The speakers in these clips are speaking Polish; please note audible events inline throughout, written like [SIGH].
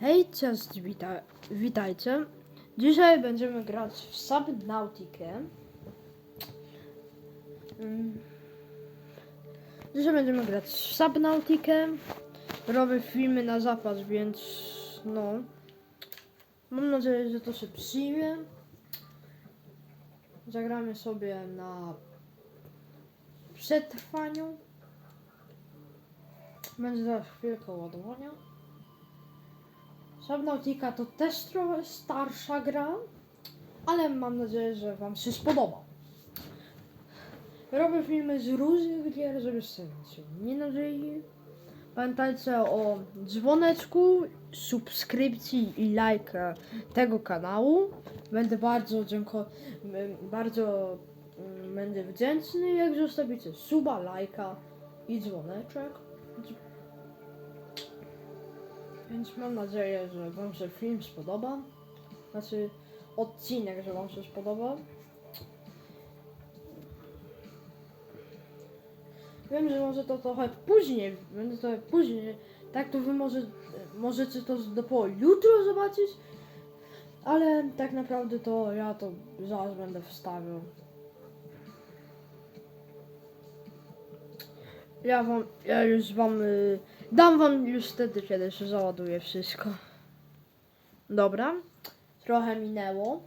Hej, cześć, wita witajcie. Dzisiaj będziemy grać w Subnautikę. Mm. Dzisiaj będziemy grać w Subnautikę. Robię filmy na zapas, więc no. Mam nadzieję, że to się przyjmie. Zagramy sobie na przetrwaniu. Będzie za chwilkę ładowania. Subnautica to też trochę starsza gra, ale mam nadzieję, że Wam się spodoba. Robię filmy z różnych gier, żebyście się nie nudzili. Pamiętajcie o dzwoneczku, subskrypcji i lajka tego kanału. Będę bardzo m- bardzo będę wdzięczny, jak zostawicie suba, lajka i dzwoneczek. Więc mam nadzieję, że Wam się film spodoba. Znaczy odcinek, że Wam się spodoba. Wiem, że może to trochę później, będzie trochę później. Tak to Wy może, możecie to dopiero jutro zobaczyć. Ale tak naprawdę to ja to zaraz będę wstawiał. Ja wam, ja już wam, y, dam wam już wtedy, kiedy się załaduje wszystko. Dobra, trochę minęło.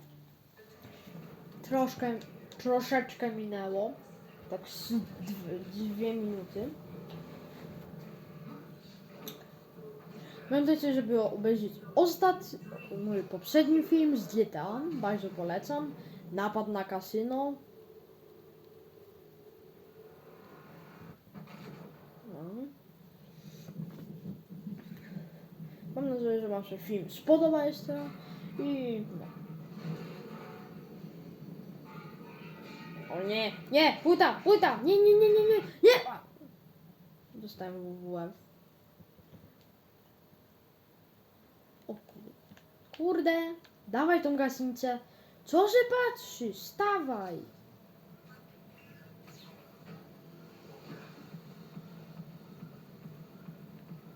Troszkę, troszeczkę minęło. Tak dwie minuty. Pamiętajcie, żeby obejrzeć ostatni, mój poprzedni film z GTA. Bardzo polecam. Napad na kasyno. No. Mam nadzieję, że Wam się film spodoba jeszcze i no. O nie, nie, płyta, płyta, nie, nie, nie, nie, nie, nie! Dostałem w łeb. O kurde. Kurde, dawaj tą gaśnicę. Co się patrzysz? Stawaj.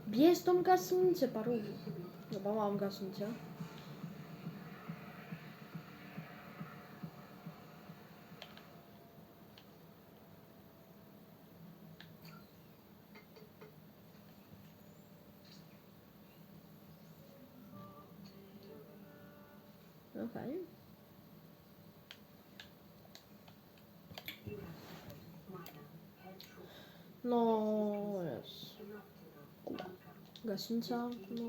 Bierz tą gaśnicę, paru. Chyba mam gaśnicę. No, jest. Gaśnica, no.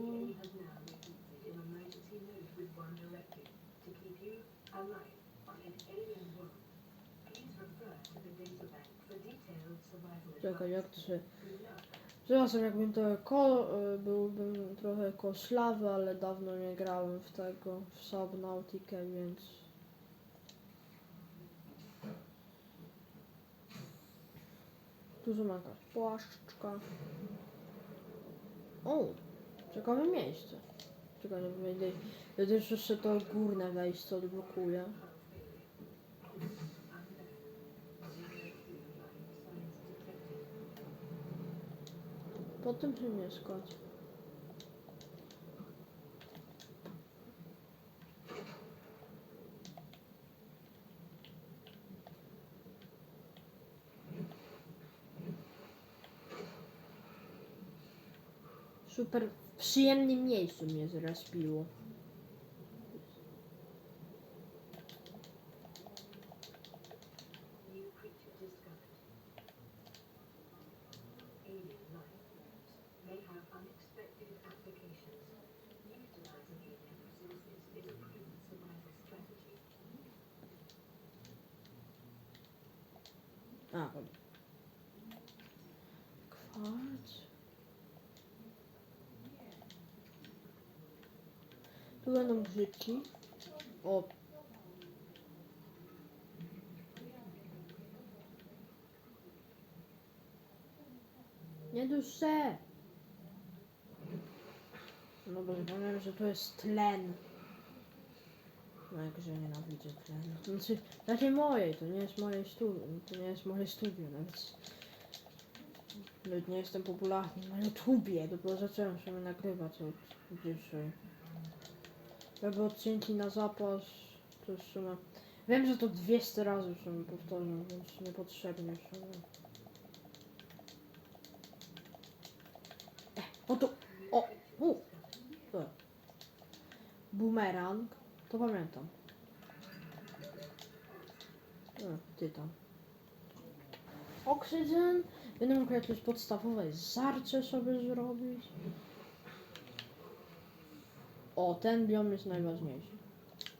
Czekaj, jak to się... Przepraszam, jakbym to ko... byłbym trochę koszlawy, ale dawno nie grałem w tego, w Subnautikę, więc... Tu są jakaś płaszczka. O, ciekawe miejsce. Czekaj, nie wyjdę. Ja też jeszcze to górne wejście odblokuję. Po tym się mieszkać. Super w przyjemnym miejscu mnie zrespiło. Będą brzydki. O. Nie duszę. No bo zapomniałem, że to jest tlen. No jak że nienawidzę tlenu. Znaczy, takiej mojej, to nie jest moje studio, to nie jest moje studio, nawet nawet nie jestem popularny na YouTubie, dopiero zacząłem sobie nagrywać od dzisiaj. Jakby odcinki na zapas, to w sumie, wiem, że to 200 razy w sumie powtórzę, więc niepotrzebnie w sumie. E, o tu, o, u, e. Boomerang, to pamiętam. E, tytan. Oksygen. Będę mógł jakieś podstawowe zarcze sobie zrobić. O, ten biom jest najważniejszy.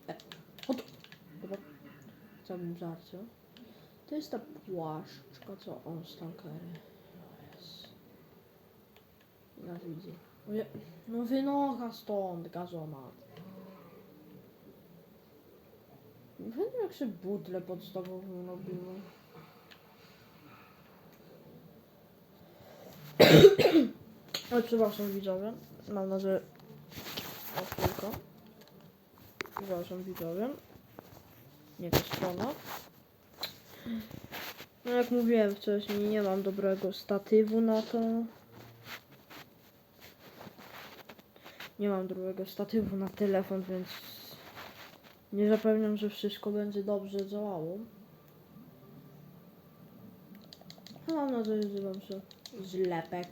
E, o tu. Dobra. Chciałbym zarcie. To jest ta płaszczka, co on stalkery. Jest. Nienawidzę. Oje, no wynocha stąd, gazomat. Wiem jak się butle podstawową robiło. [COUGHS] Oj, przepraszam widzowie. Mam nadzieję... O, chwilkę. Przepraszam widzowie. Nie ta strona. No jak mówiłem wcześniej, nie mam dobrego statywu na to. Nie mam dobrego statywu na telefon, więc nie zapewniam, że wszystko będzie dobrze działało. Mam nadzieję, że wam się zlepek,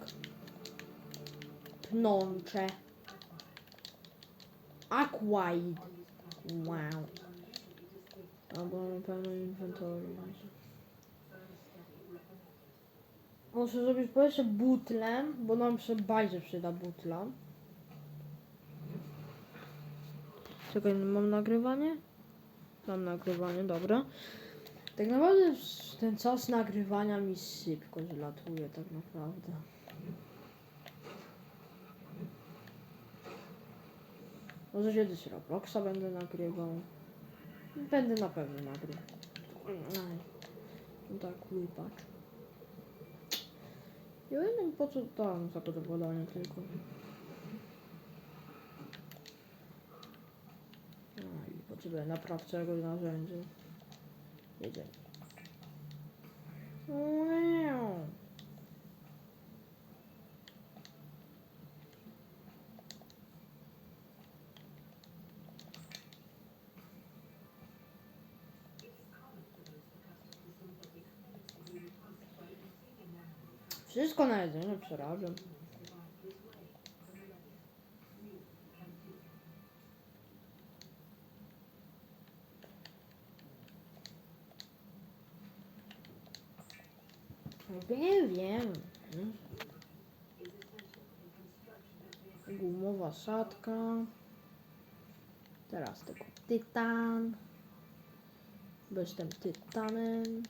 pnącze, aquaid, wow. Albo na pewno inwentorium. Muszę zrobić po jeszcze butlę, bo nam się bardzo przyda butla. Czekaj, mam nagrywanie? Mam nagrywanie, dobra. Tak naprawdę ten czas nagrywania mi szybko zlatuje, tak naprawdę. Może kiedyś Robloxa będę nagrywał. Będę na pewno nagrywał. No tak łypacz. Ja wiem po co tam za to podanie tylko. A i potrzebuję naprawczego narzędzia. Jedziemy. Wow. Wszystko na jedzenie przerabiam. Wiem, wiem. Gumowa szatka. Teraz tylko tytan. Jestem tytanem.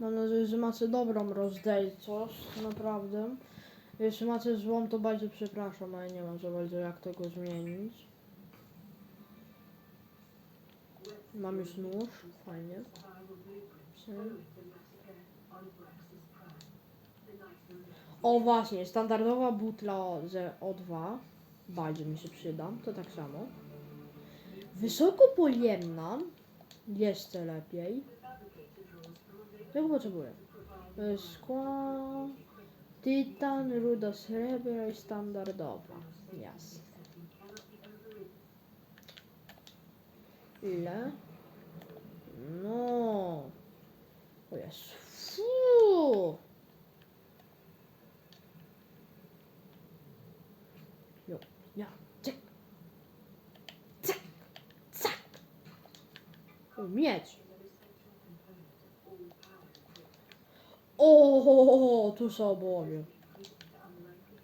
Mam nadzieję, że macie dobrą rozdzielczość, naprawdę. Jeśli macie złą, to bardzo przepraszam, ale nie mam za bardzo jak tego zmienić. Mam już nóż, fajnie. O właśnie, standardowa butla z O2. Bardzo mi się przyda, to tak samo. Wysokopojemna, jeszcze lepiej. Czego potrzebuję? E, Szkła, tytan, ruda srebra i standardowa. Jasne. Ile? No. O jest. Fu. Jo, ja, cyk. Cyk, cyk. O, miecz. O, tu są oboje.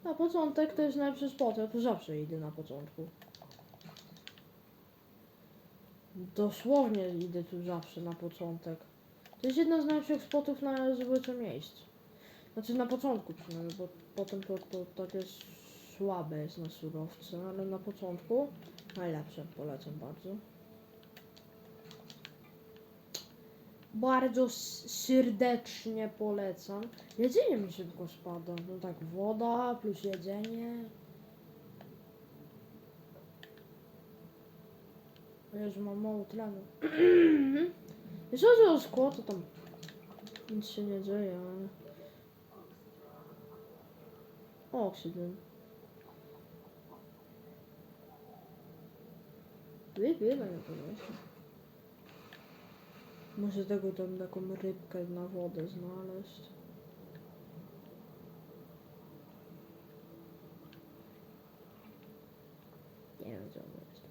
Na początek to jest najlepszy spot, ja tu zawsze idę na początku. Dosłownie idę tu zawsze na początek. To jest jedno z najlepszych spotów na zbycie miejsc. Znaczy na początku przynajmniej, bo potem to, to takie słabe jest na surowce, ale na początku najlepsze, polecam bardzo. Bardzo serdecznie polecam. Jedzenie mi szybko spada. No tak, woda plus jedzenie. Jezu, mam mało tlenu. [CLEARS THROAT] Jeśli chodzi o szkło, to tam nic się nie dzieje, ale... O, oksygen. Wybiera nie podniesie. Muszę tego tam taką rybkę na wodę znaleźć. Nie wiem ona jest.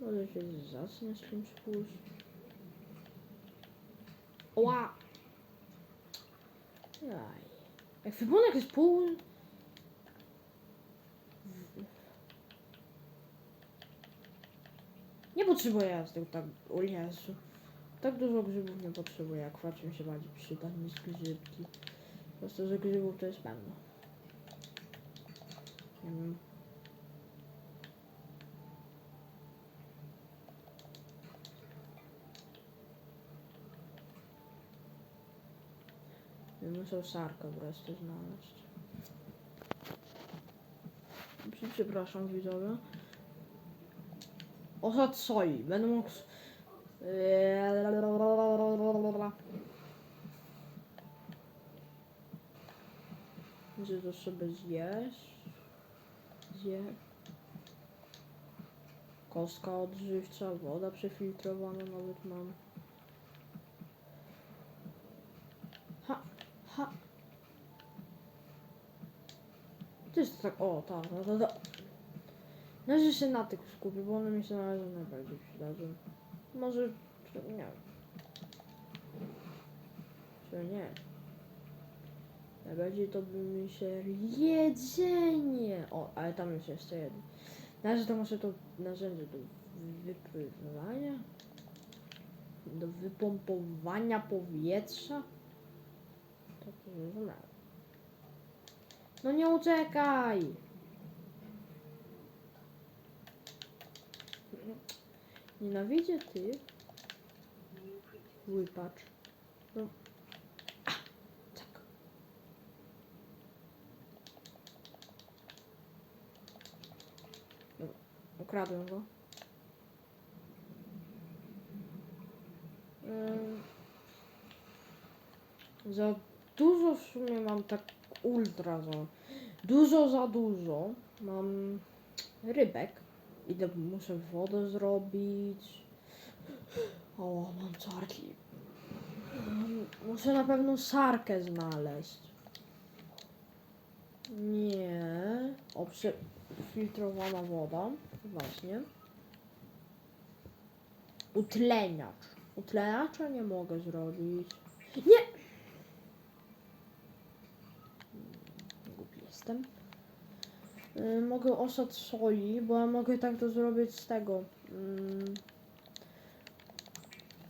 Może się zacznie z czymś pójść. Ła! Jaj. Jak wybunek jest pół... potrzebuję ja z tego tak... O Jezu. Tak dużo grzybów nie potrzebuję, mi się bardziej przyda niż grzybki. Po prostu, że grzybów to jest pełno. Nie wiem. Muszę sarkę wreszcie znaleźć. Prze- Przepraszam widzowie. Soi. Będę mógł... Gdzie to sobie zjeść? Zje. Kostka odżywcza, woda przefiltrowana nawet mam. Ha, ha. To jest tak, o, ta, ta, ta, ta. Należy się na tych skupić, bo one mi się należą najbardziej przydadzą. Może, nie wiem. Czy nie. Najbardziej to by mi się jedzenie. O, ale tam jest jeszcze jedno. Należy to może to narzędzie do wypływania. Do wypompowania powietrza. Tak nie. No nie uciekaj! Nienawidzę ty. Wypacz. No. A, tak. Dobra, ukradłem go. Za dużo w sumie mam tak ultra za dużo za dużo mam rybek idę muszę wodę zrobić. O mam czarki. Ym, muszę na pewno sarkę znaleźć. Nie. O przefiltrowana woda. Właśnie. Utleniacz. Utleniacza nie mogę zrobić. Nie! Głupi jestem. Y, mogę osad soli, bo ja mogę tak to zrobić z tego. Mm.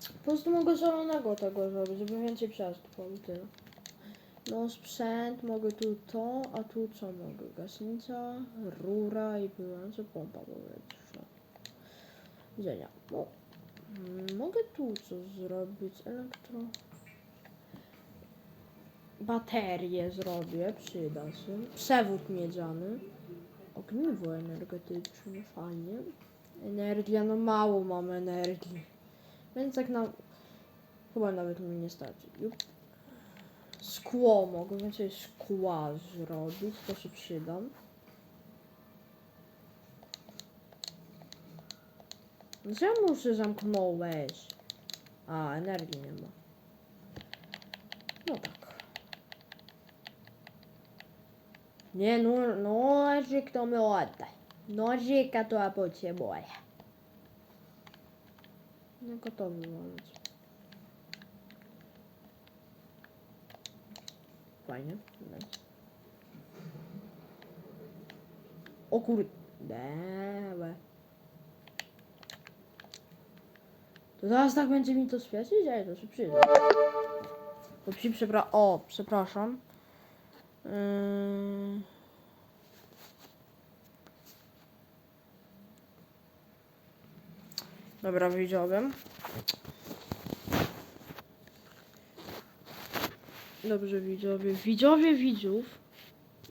Po prostu mogę zielonego tego zrobić, żeby więcej tyle. No sprzęt, mogę tu to, a tu co mogę? Gaśnica, rura i pływająca pompa powietrza. Widzenia. O. Mm, Mogę tu coś zrobić, elektro... Baterię zrobię, przyda się. Przewód miedziany. Ogniwo energetyczne, fajnie. Energia, no mało mam energii. Więc tak na... Chyba nawet mi nie starczy. Jup. Szkło, mogę więcej szkła zrobić, to się przyda. Czemu się zamknąłeś? A, energii nie ma. No tak. Nie, no, nożyk to mi oddaj. Nożyka to ja potrzebuję. No gotowy być. Fajnie. O kurde. To zaraz tak będzie mi to świecić? Ej, to się przyda. To przy, przepra- o, przepraszam. Yy... Dobra, widzowie. Dobrze, widzowie. Widzowie widzów.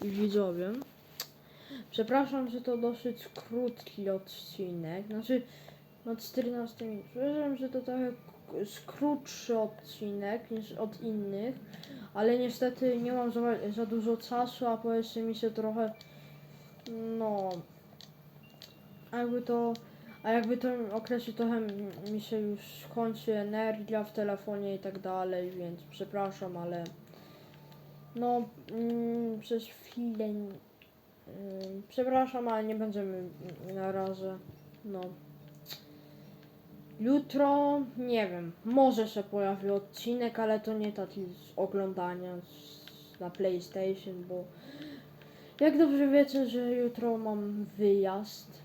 i widzowie. Przepraszam, że to dosyć krótki odcinek. Znaczy, no 14 minut. Przepraszam, że to trochę krótszy odcinek niż od innych, ale niestety nie mam za, za dużo czasu, a powiedzmy mi się trochę, no, jakby to, a jakby to okresie trochę mi się już kończy energia w telefonie i tak dalej, więc przepraszam, ale no, mm, przez chwilę, mm, przepraszam, ale nie będziemy na razie, no. Jutro, nie wiem, może się pojawi odcinek, ale to nie taki z oglądania z, na PlayStation, bo jak dobrze wiecie, że jutro mam wyjazd.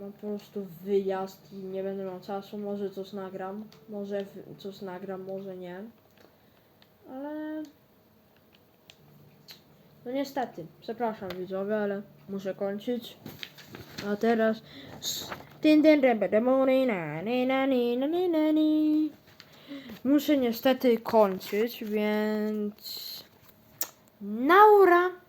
Mam po prostu wyjazd i nie będę miał czasu, może coś nagram, może coś nagram, może nie. Ale... No niestety, przepraszam widzowie, ale muszę kończyć. A teraz... Muszę niestety kończyć, więc... Naura!